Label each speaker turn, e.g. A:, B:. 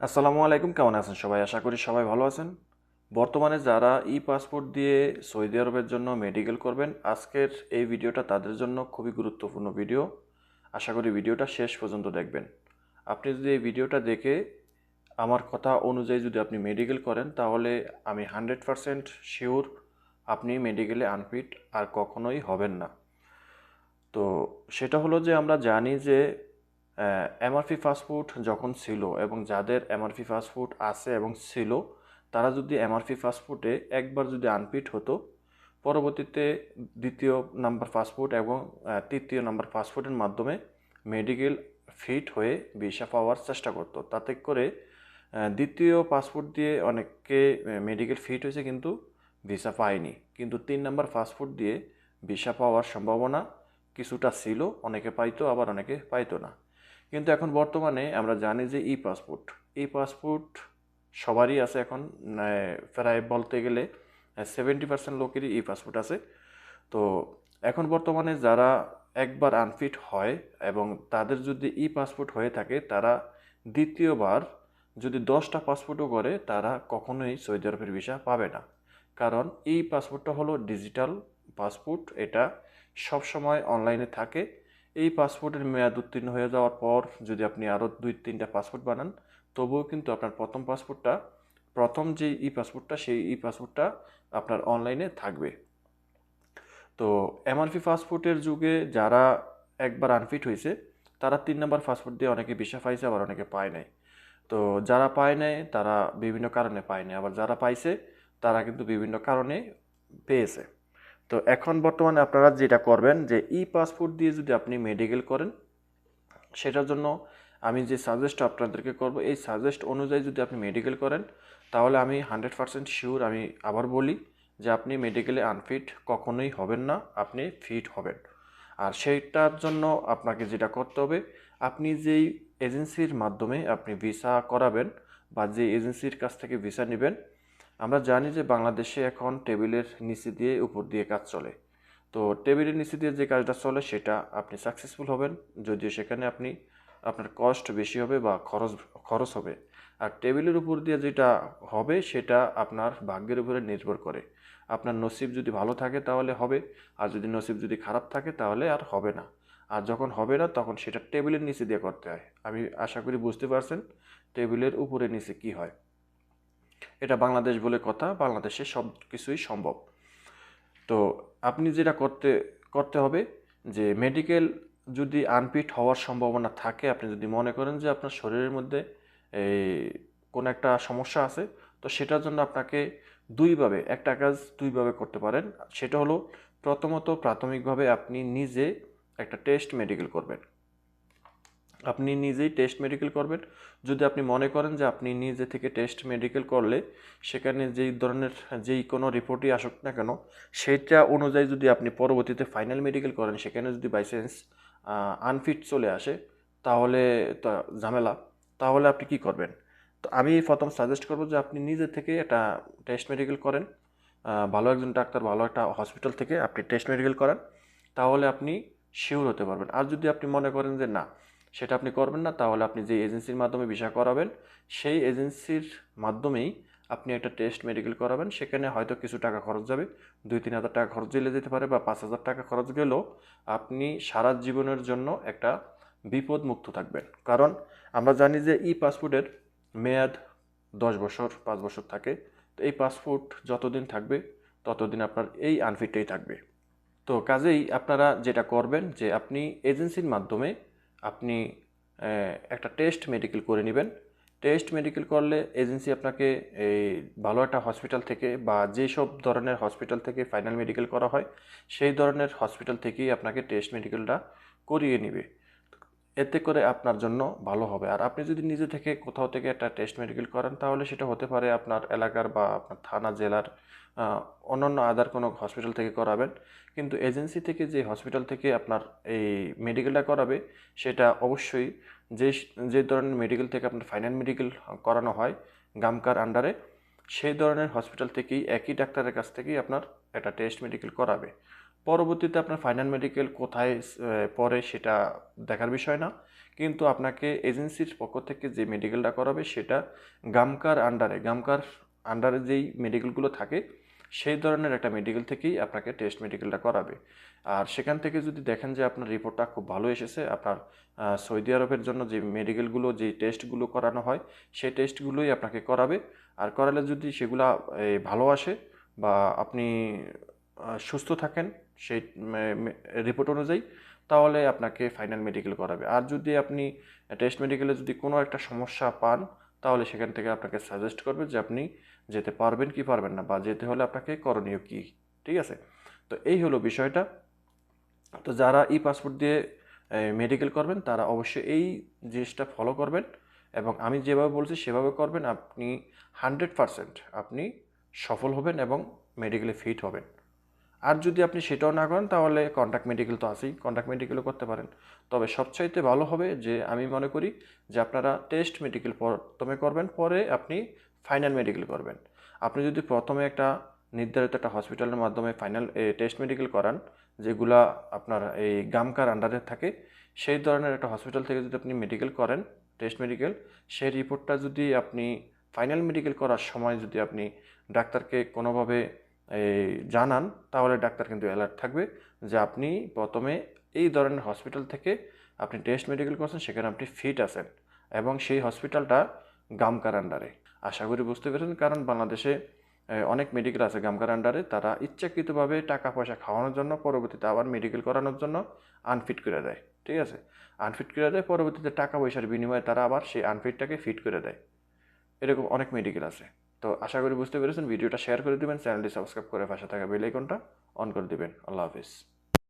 A: আসসালামু আলাইকুম, কেমন আছেন সবাই? আশা করি সবাই ভালো আছেন। বর্তমানে যারা ই পাসপোর্ট দিয়ে সৌদি আরবের জন্য মেডিকেল করবেন, আজকের এই ভিডিওটা তাদের জন্য খুবই গুরুত্বপূর্ণ ভিডিও। আশা করি ভিডিওটা শেষ পর্যন্ত দেখবেন। আপনি যদি এই ভিডিওটা দেখে আমার কথা অনুযায়ী যদি আপনি মেডিকেল করেন, তাহলে আমি হান্ড্রেড পারসেন্ট শিওর আপনি মেডিকেলে আনফিট আর কখনোই হবেন না। তো সেটা হলো যে আমরা জানি যে এমআরপি ফাস্টফুড যখন ছিল এবং যাদের এমআরপি ফাস্টফুড আছে এবং ছিল, তারা যদি এমআরপি ফাস্টফুডে একবার যদি আনফিট হতো, পরবর্তীতে দ্বিতীয় নাম্বার ফাস্টফুড এবং তৃতীয় নাম্বার ফাস্টফুডের মাধ্যমে মেডিকেল ফিট হয়ে ভিসা পাওয়ার চেষ্টা করতো। তাতে করে দ্বিতীয় পাসপোর্ট দিয়ে অনেকে মেডিকেল ফিট হয়েছে কিন্তু ভিসা পায়নি। কিন্তু তিন নাম্বার ফাস্টফুড দিয়ে ভিসা পাওয়ার সম্ভাবনা কিছুটা ছিল, অনেকে পাইতো, আবার অনেকে পাইতো না। কিন্তু এখন বর্তমানে আমরা জানি যে ই পাসপোর্ট এই পাসপোর্ট সবারই আছে এখন প্রায় বলতে গেলে সেভেন্টি পার্সেন্ট লোকেরই ই পাসপোর্ট আছে। তো এখন বর্তমানে যারা একবার আনফিট হয় এবং তাদের যদি ই পাসপোর্ট হয়ে থাকে, তারা দ্বিতীয়বার যদি দশটা পাসপোর্টও করে, তারা কখনোই সৌদি আরবের ভিসা পাবে না। কারণ এই পাসপোর্টটা হলো ডিজিটাল পাসপোর্ট, এটা সব সময় অনলাইনে থাকে। এই পাসপোর্টের মেয়াদ উত্তীর্ণ হয়ে যাওয়ার পর যদি আপনি আরও দুই, তিনটা পাসপোর্ট বানান, তবুও কিন্তু আপনার প্রথম পাসপোর্টটা, প্রথম যে ই পাসপোর্টটা, সেই ই পাসপোর্টটা আপনার অনলাইনে থাকবে। তো এমআরপি পাসপোর্টের যুগে যারা একবার আনফিট হয়েছে, তারা তিন নম্বর পাসপোর্ট দিয়ে অনেকে ভিসা পাইছে, আবার অনেকে পায় নাই। তো যারা পায় নাই, তারা বিভিন্ন কারণে পায় নাই, আবার যারা পাইছে, তারা কিন্তু বিভিন্ন কারণে পেয়েছে। তো এখন বর্তমানে আপনারা যেটা করবেন যে ই পাসপোর্ট দিয়ে যদি আপনি মেডিকেল করেন, সেটার জন্য আমি যে সাজেস্ট আপনাদেরকে করব, এই সাজেস্ট অনুযায়ী যদি আপনি মেডিকেল করেন, তাহলে আমি হান্ড্রেড পারসেন্ট শিওর আমি আবার বলি যে আপনি মেডিকেলে আনফিট কখনোই হবেন না, আপনি ফিট হবেন। আর সেইটার জন্য আপনাকে যেটা করতে হবে, আপনি যেই এজেন্সির মাধ্যমে আপনি ভিসা করাবেন বা যে এজেন্সির কাছ থেকে ভিসা নেবেন আমরা জানি যে বাংলাদেশে এখন টেবিলের নিচে দিয়ে উপর দিয়ে কাজ চলে। তো টেবিলের নিচে দিয়ে যে কাজটা চলে, সেটা আপনি সাকসেসফুল হবেন। যদিও সেখানে আপনি, আপনার কস্ট বেশি হবে বা খরচ খরচ হবে। আর টেবিলের উপর দিয়ে যেটা হবে, সেটা আপনার ভাগ্যের উপরে নির্ভর করে। আপনার নসিব যদি ভালো থাকে, তাহলে হবে। আর যদি নসিব যদি খারাপ থাকে, তাহলে আর হবে না। আর যখন হবে না, তখন সেটা টেবিলের নিচে দিয়ে করতে হয়। আমি আশা করি বুঝতে পারছেন টেবিলের উপরে নিচে কি হয়। এটা বাংলাদেশ বলে কথা, বাংলাদেশে সব কিছুই সম্ভব। তো আপনি যেটা করতে করতে হবে যে মেডিকেল যদি আনফিট হওয়ার সম্ভাবনা থাকে, আপনি যদি মনে করেন যে আপনার শরীরের মধ্যে এই কোনো একটা সমস্যা আছে, তো সেটার জন্য আপনাকে দুইভাবে, একটা কাজ দুইভাবে করতে পারেন। সেটা হলো প্রথমত প্রাথমিকভাবে আপনি নিজে একটা টেস্ট মেডিকেল করবেন। আপনি নিজেই টেস্ট মেডিকেল করবেন। যদি আপনি মনে করেন যে আপনি নিজে থেকে টেস্ট মেডিকেল করলে, সেখানে যেই ধরনের, যেই কোনো রিপোর্টই আসুক না কেন, সেটা অনুযায়ী যদি আপনি পরবর্তীতে ফাইনাল মেডিকেল করেন, সেখানে যদি বাই চান্স আনফিট চলে আসে, তাহলে ঝামেলা। তাহলে আপনি কি করবেন? তো আমি প্রথম সাজেস্ট করব যে আপনি নিজে থেকে একটা টেস্ট মেডিকেল করেন। ভালো একজন ডাক্তার, ভালো একটা হসপিটাল থেকে আপনি টেস্ট মেডিকেল করেন। তাহলে আপনি শিওর হতে পারবেন। আর যদি আপনি মনে করেন যে না সেটা আপনি করবেন না, তাহলে আপনি যে এজেন্সির মাধ্যমে ভিসা করাবেন, সেই এজেন্সির মাধ্যমেই আপনি একটা টেস্ট মেডিকেল করাবেন। সেখানে হয়তো কিছু টাকা খরচ যাবে, দুই তিন হাজার টাকা খরচ দিলে যেতে পারে বা পাঁচ হাজার টাকা খরচ গেলেও আপনি সারা জীবনের জন্য একটা বিপদ মুক্ত থাকবেন। কারণ আমরা জানি যে ই পাসপোর্টের মেয়াদ দশ বছর, পাঁচ বছর থাকে। তো এই পাসপোর্ট যতদিন থাকবে, ততদিন আপনার এই আনফিটটাই থাকবে। তো কাজেই আপনারা যেটা করবেন যে আপনি এজেন্সির মাধ্যমে আপনি একটা টেস্ট মেডিকেল করে নেবেন। টেস্ট মেডিকেল করলে এজেন্সি আপনাকে এই ভালো একটা হসপিটাল থেকে বা যেসব ধরনের হসপিটাল থেকে ফাইনাল মেডিকেল করা হয়, সেই ধরনের হসপিটাল থেকেই আপনাকে টেস্ট মেডিকেলটা করিয়ে নেবে। এতে করে আপনার জন্য ভালো হবে। আর আপনি যদি নিজে থেকে কোথাও থেকে একটা টেস্ট মেডিকেল করেন, তাহলে সেটা হতে পারে আপনার এলাকার বা আপনার থানা, জেলার অন্যান্য আদার কোনো হসপিটাল থেকে করাবেন। কিন্তু এজেন্সি থেকে যে হসপিটাল থেকে আপনার এই মেডিকেলটা করাবে, সেটা অবশ্যই যে যে ধরনের মেডিকেল থেকে আপনার ফাইনাল মেডিকেল করানো হয়, গামকার আন্ডারে সেই ধরনের হসপিটাল থেকেই একই ডাক্তারের কাছ থেকেই আপনার একটা টেস্ট মেডিকেল করাবে। পরবর্তীতে আপনার ফাইনাল মেডিকেল কোথায় পড়ে সেটা দেখার বিষয় না। কিন্তু আপনাকে এজেন্সির পক্ষ থেকে যে মেডিকেলটা করাবে সেটা গামকার আন্ডারে গামকার আন্ডারে যেই মেডিকেলগুলো থাকে, সেই ধরনের একটা মেডিকেল থেকেই আপনাকে টেস্ট মেডিকেলটা করাবে। আর সেখান থেকে যদি দেখেন যে আপনার রিপোর্টটা খুব ভালো এসেছে, আপনার সৌদি আরবের জন্য যে মেডিকেলগুলো যে টেস্টগুলো করানো হয়, সেই টেস্টগুলোই আপনাকে করাবে। আর করালে যদি সেগুলা ভালো আসে বা আপনি সুস্থ থাকেন সেই রিপোর্ট অনুযায়ী, তাহলে আপনাকে ফাইনাল মেডিকেল করাবে। আর যদি আপনি টেস্ট মেডিকেলে যদি কোনো একটা সমস্যা পান, তাহলে সেখান থেকে আপনাকে সাজেস্ট করবে যে আপনি যেতে পারবেন কি পারবেন না, বা যেতে হলে আপনাকে করণীয় কী, ঠিক আছে? তো এই হলো বিষয়টা। তো যারা ই পাসপোর্ট দিয়ে মেডিকেল করবেন, তারা অবশ্যই এই জিনিসটা ফলো করবেন এবং আমি যেভাবে বলছি, সেভাবে করবেন। আপনি হান্ড্রেড পারসেন্ট আপনি সফল হবেন এবং মেডিকেলে ফিট হবেন। আর যদি আপনি সেটাও না করেন, তাহলে কন্ট্যাক্ট মেডিকেল তো আছেই কন্ট্যাক্ট মেডিকেলও করতে পারেন। তবে সবচাইতে ভালো হবে যে, আমি মনে করি যে, আপনারা টেস্ট মেডিকেল প্রথমে করবেন, পরে আপনি ফাইনাল মেডিকেল করবেন। আপনি যদি প্রথমে একটা নির্ধারিত একটা হসপিটালের মাধ্যমে ফাইনাল টেস্ট মেডিকেল করান, যেগুলা আপনার এই গামকার আন্ডারে থাকে, সেই ধরনের একটা হসপিটাল থেকে যদি আপনি মেডিকেল করেন টেস্ট মেডিকেল সেই রিপোর্টটা যদি আপনি ফাইনাল মেডিকেল করার সময় যদি আপনি ডাক্তারকে কোনোভাবে জানান, তাহলে ডাক্তার কিন্তু অ্যালার্ট থাকবে যে আপনি প্রথমে এই ধরনের হসপিটাল থেকে আপনি টেস্ট মেডিকেল করছেন, সেখানে আপনি ফিট আছেন এবং সেই হসপিটালটা গামকার আন্ডারে আশা করি বুঝতে পেরেছেন, কারণ বাংলাদেশে অনেক মেডিকেল আছে গামকার আন্ডারে তারা ইচ্ছাকৃতভাবে টাকা পয়সা খাওয়ানোর জন্য, পরবর্তীতে আবার মেডিকেল করানোর জন্য আনফিট করে দেয়, ঠিক আছে? আনফিট করে দেয়, পরবর্তীতে টাকা পয়সার বিনিময়ে তারা আবার সেই আনফিটটাকে ফিট করে দেয়। এরকম অনেক মেডিকেল আছে। তো আশা করি বুঝতে পেরেছেন। ভিডিওটা শেয়ার করে দিবেন চ্যানেলটি সাবস্ক্রাইব করে পাশে থাকা বেল আইকনটা অন করে দিবেন। আল্লাহ হাফিজ।